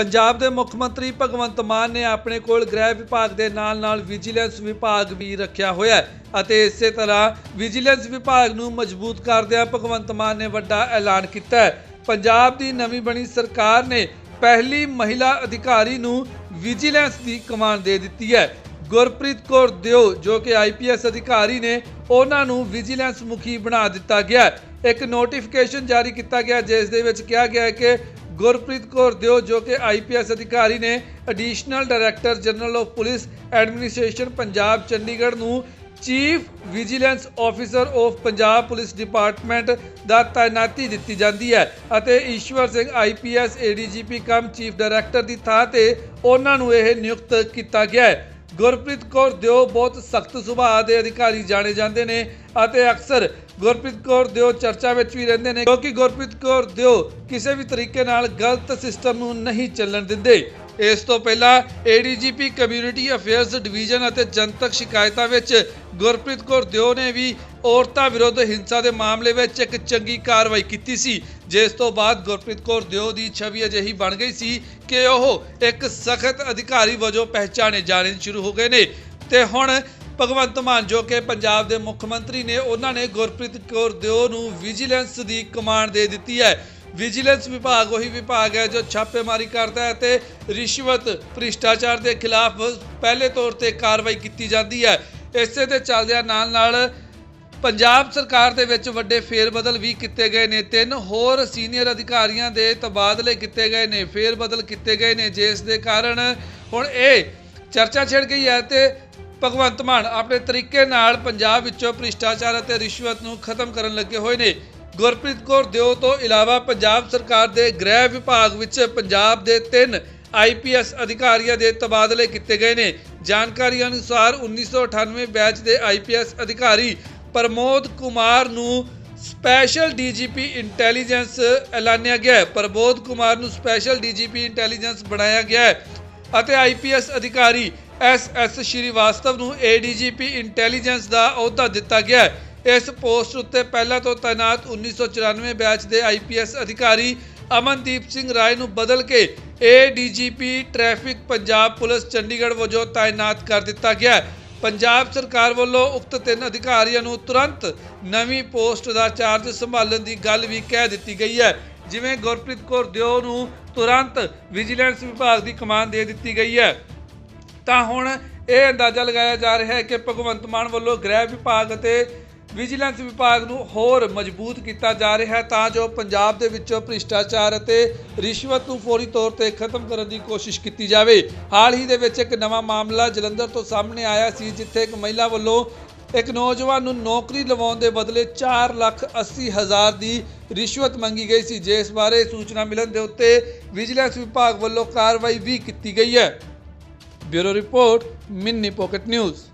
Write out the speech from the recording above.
ਪੰਜਾਬ ਦੇ ਮੁੱਖ ਮੰਤਰੀ ਭਗਵੰਤ ਮਾਨ ਨੇ ਆਪਣੇ ਕੋਲ ਗ੍ਰਹਿ ਵਿਭਾਗ ਦੇ ਨਾਲ-ਨਾਲ ਵਿਜੀਲੈਂਸ ਵਿਭਾਗ ਵੀ ਰੱਖਿਆ ਹੋਇਆ ਹੈ ਅਤੇ ਇਸੇ ਤਰ੍ਹਾਂ ਵਿਜੀਲੈਂਸ ਵਿਭਾਗ ਨੂੰ ਮਜ਼ਬੂਤ ਕਰਦਿਆਂ ਭਗਵੰਤ ਮਾਨ ਨੇ ਵੱਡਾ ਐਲਾਨ ਕੀਤਾ ਹੈ ਪੰਜਾਬ ਦੀ ਨਵੀਂ ਬਣੀ ਸਰਕਾਰ ਨੇ ਪਹਿਲੀ ਮਹਿਲਾ ਅਧਿਕਾਰੀ ਨੂੰ ਵਿਜੀਲੈਂਸ ਦੀ ਕਮਾਨ ਦੇ ਦਿੱਤੀ ਹੈ ਗੁਰਪ੍ਰੀਤ ਕੌਰ ਦਿਓ, ਜੋ ਕਿ ਆਈਪੀਐਸ ਅਧਿਕਾਰੀ ਨੇ, ਉਹਨਾਂ ਨੂੰ ਵਿਜੀਲੈਂਸ ਮੁਖੀ ਬਣਾ ਦਿੱਤਾ ਗਿਆ ਹੈ। ਇੱਕ ਨੋਟੀਫਿਕੇਸ਼ਨ ਜਾਰੀ ਕੀਤਾ ਗਿਆ, ਜਿਸ ਦੇ ਵਿੱਚ ਕਿਹਾ ਗਿਆ ਹੈ ਕਿ ਗੁਰਪ੍ਰੀਤ ਕੌਰ ਦਿਓ, ਜੋ ਕਿ ਆਈਪੀਐਸ ਅਧਿਕਾਰੀ ਨੇ additional director general of police administration Punjab, Chandigarh ਨੂੰ chief vigilance officer of Punjab police department ਦਾ ਤਾਇਨਾਤੀ ਦਿੱਤੀ ਜਾਂਦੀ ਹੈ ਅਤੇ Ishwar Singh IPS ADGP cum chief director ਦੀ ਥਾਂ ਤੇ ਉਹਨਾਂ ਨੂੰ ਇਹ ਨਿਯੁਕਤ ਕੀਤਾ ਗਿਆ ਹੈ। ਗੁਰਪ੍ਰੀਤ ਕੌਰ ਦਿਓ ਬਹੁਤ ਸਖਤ ਸੁਭਾਅ ਦੇ ਅਧਿਕਾਰੀ ਜਾਣੇ ਜਾਂਦੇ ਨੇ ਅਤੇ ਅਕਸਰ ਗੁਰਪ੍ਰੀਤ ਕੌਰ ਦਿਓ ਚਰਚਾ ਵਿੱਚ ਵੀ ਰਹਿੰਦੇ ਨੇ ਕਿਉਂਕਿ ਗੁਰਪ੍ਰੀਤ ਕੌਰ ਦਿਓ ਕਿਸੇ ਵੀ ਤਰੀਕੇ ਨਾਲ ਗਲਤ ਸਿਸਟਮ ਨੂੰ ਨਹੀਂ ਚੱਲਣ ਦਿੰਦੇ। ਇਸ ਤੋਂ ਪਹਿਲਾਂ ਏਡੀਜੀਪੀ ਕਮਿਊਨਿਟੀ ਅਫੇਅਰਸ ਡਿਵੀਜ਼ਨ ਅਤੇ ਜਨਤਕ ਸ਼ਿਕਾਇਤਾਂ ਵਿੱਚ ਗੁਰਪ੍ਰੀਤ ਕੌਰ ਦਿਓ ਨੇ ਵੀ ਔਰਤਾਂ ਵਿਰੁੱਧ ਹਿੰਸਾ ਦੇ ਮਾਮਲੇ ਵਿੱਚ ਇੱਕ ਚੰਗੀ ਕਾਰਵਾਈ ਕੀਤੀ ਸੀ, ਜਿਸ ਤੋਂ ਬਾਅਦ ਗੁਰਪ੍ਰੀਤ ਕੌਰ ਦਿਓ ਦੀ ਛਵੀ ਅਜਿਹੀ ਬਣ ਗਈ ਸੀ ਕਿ ਉਹ ਇੱਕ ਸਖਤ ਅਧਿਕਾਰੀ ਵਜੋਂ ਪਹਿਚਾਣੇ ਜਾਣੇ ਸ਼ੁਰੂ ਹੋ ਗਏ ਨੇ। ਤੇ ਹੁਣ ਭਗਵੰਤ ਮਾਨ, ਜੋ ਕਿ ਪੰਜਾਬ ਦੇ ਮੁੱਖ ਮੰਤਰੀ ਨੇ, ਉਹਨਾਂ ਨੇ ਗੁਰਪ੍ਰੀਤ ਕੌਰ ਦਿਓ ਨੂੰ ਵਿਜੀਲੈਂਸ ਦੀ ਕਮਾਂਡ ਦੇ ਦਿੱਤੀ ਹੈ। ਵਿਜੀਲੈਂਸ ਵਿਭਾਗ ਉਹੀ ਵਿਭਾਗ ਹੈ ਜੋ ਛਾਪੇਮਾਰੀ ਕਰਦਾ ਹੈ ਤੇ ਰਿਸ਼ਵਤ ਭ੍ਰਿਸ਼ਟਾਚਾਰ ਦੇ ਖਿਲਾਫ ਪਹਿਲੇ ਤੌਰ ਤੇ ਕਾਰਵਾਈ ਕੀਤੀ ਜਾਂਦੀ ਹੈ। ਇਸੇ ਦੇ ਚੱਲਦਿਆਂ ਨਾਲ ਨਾਲ ਪੰਜਾਬ ਸਰਕਾਰ ਦੇ ਵਿੱਚ ਵੱਡੇ ਫੇਰਬਦਲ ਵੀ ਕੀਤੇ ਗਏ ਨੇ। ਤਿੰਨ ਹੋਰ ਸੀਨੀਅਰ ਅਧਿਕਾਰੀਆਂ ਦੇ ਤਬਾਦਲੇ ਕੀਤੇ ਗਏ ਨੇ, ਫੇਰਬਦਲ ਕੀਤੇ ਗਏ ਨੇ। ਜਿਸ ਦੇ ਕਾਰਨ ਹੁਣ ਇਹ ਚਰਚਾ ਛਿੜ ਗਈ ਹੈ ਤੇ ਭਗਵੰਤ ਮਾਨ ਆਪਣੇ ਤਰੀਕੇ ਨਾਲ ਪੰਜਾਬ ਵਿੱਚੋਂ ਭ੍ਰਿਸ਼ਟਾਚਾਰ ਅਤੇ ਰਿਸ਼ਵਤ ਨੂੰ ਖਤਮ ਕਰਨ ਲੱਗੇ ਹੋਏ ਨੇ। ਗੁਰਪ੍ਰੀਤ ਕੌਰ ਦਿਓ ਤੋਂ ਇਲਾਵਾ ਪੰਜਾਬ ਸਰਕਾਰ ਦੇ ਗ੍ਰਹਿ ਵਿਭਾਗ ਵਿੱਚ ਪੰਜਾਬ ਦੇ ਤਿੰਨ ਆਈਪੀਐਸ ਅਧਿਕਾਰੀਆਂ ਦੇ ਤਬਾਦਲੇ ਕੀਤੇ ਗਏ ਨੇ। ਜਾਣਕਾਰੀ ਅਨੁਸਾਰ 1998 ਬੈਚ ਦੇ ਆਈਪੀਐਸ ਅਧਿਕਾਰੀ ਪ੍ਰਮੋਦ ਕੁਮਾਰ ਨੂੰ ਸਪੈਸ਼ਲ ਡੀਜੀਪੀ ਇੰਟੈਲੀਜੈਂਸ ਐਲਾਨਿਆ ਗਿਆ ਹੈ। ਪ੍ਰਬੋਧ ਕੁਮਾਰ ਨੂੰ ਸਪੈਸ਼ਲ ਡੀਜੀਪੀ ਇੰਟੈਲੀਜੈਂਸ ਬਣਾਇਆ ਗਿਆ ਹੈ ਅਤੇ ਆਈਪੀਐਸ ਅਧਿਕਾਰੀ ਐਸ ਐਸ ਸ਼੍ਰੀਵਾਸਤਵ ਨੂੰ ਏਡੀਜੀਪੀ ਇੰਟੈਲੀਜੈਂਸ ਦਾ ਅਹੁਦਾ ਦਿੱਤਾ ਗਿਆ ਹੈ। ਇਸ ਪੋਸਟ ਉੱਤੇ ਪਹਿਲਾਂ ਤੋਂ ਤਾਇਨਾਤ 1994 ਬੈਚ ਦੇ ਆਈਪੀਐਸ ਅਧਿਕਾਰੀ ਅਮਨਦੀਪ ਸਿੰਘ ਰਾਏ ਨੂੰ ਬਦਲ ਕੇ ADGP traffic Punjab police Chandigarh ਵਜੋਂ ਤਾਇਨਾਤ ਕਰ ਦਿੱਤਾ ਗਿਆ ਹੈ। ਪੰਜਾਬ ਸਰਕਾਰ ਵੱਲੋਂ ਉਕਤ ਤਿੰਨ ਅਧਿਕਾਰੀਆਂ ਨੂੰ ਤੁਰੰਤ ਨਵੀਂ ਪੋਸਟ ਦਾ ਚਾਰਜ ਸੰਭਾਲਣ ਦੀ ਗੱਲ ਵੀ ਕਹਿ ਦਿੱਤੀ ਗਈ ਹੈ। ਜਿਵੇਂ ਗੁਰਪ੍ਰੀਤ ਕੌਰ ਦਿਓ ਨੂੰ ਤੁਰੰਤ ਵਿਜੀਲੈਂਸ ਵਿਭਾਗ ਦੀ ਕਮਾਨ ਦੇ ਦਿੱਤੀ ਗਈ ਹੈ। ਤਾਂ ਹੁਣ ਇਹ ਅੰਦਾਜ਼ਾ ਲਗਾਇਆ ਜਾ ਰਿਹਾ ਹੈ ਕਿ ਭਗਵੰਤ ਮਾਨ ਵੱਲੋਂ ਗ੍ਰਹਿ ਵਿਭਾਗ ਅਤੇ ਵਿਜੀਲੈਂਸ ਵਿਭਾਗ ਨੂੰ ਹੋਰ ਮਜ਼ਬੂਤ ਕੀਤਾ ਜਾ ਰਿਹਾ ਹੈ ਤਾਂ ਜੋ ਪੰਜਾਬ ਦੇ ਵਿੱਚੋਂ ਭ੍ਰਿਸ਼ਟਾਚਾਰ ਅਤੇ ਰਿਸ਼ਵਤ ਨੂੰ ਫੌਰੀ ਤੌਰ ਤੇ ਖਤਮ ਕਰਨ ਦੀ ਕੋਸ਼ਿਸ਼ ਕੀਤੀ ਜਾਵੇ। ਹਾਲ ਹੀ ਦੇ ਵਿੱਚ ਇੱਕ ਨਵਾਂ ਮਾਮਲਾ ਜਲੰਧਰ ਤੋਂ ਸਾਹਮਣੇ ਆਇਆ ਸੀ, ਜਿੱਥੇ ਇੱਕ ਮਹਿਲਾ ਵੱਲੋਂ ਇੱਕ ਨੌਜਵਾਨ ਨੂੰ ਨੌਕਰੀ ਲਵਾਉਣ ਦੇ ਬਦਲੇ 4 ਲੱਖ 80 ਹਜ਼ਾਰ ਦੀ ਰਿਸ਼ਵਤ ਮੰਗੀ ਗਈ ਸੀ। ਜਿਸ ਬਾਰੇ ਸੂਚਨਾ ਮਿਲਣ ਦੇ ਉੱਤੇ ਵਿਜੀਲੈਂਸ ਵਿਭਾਗ ਵੱਲੋਂ ਕਾਰਵਾਈ ਵੀ ਕੀਤੀ ਗਈ ਹੈ। Bureau report, mini pocket news.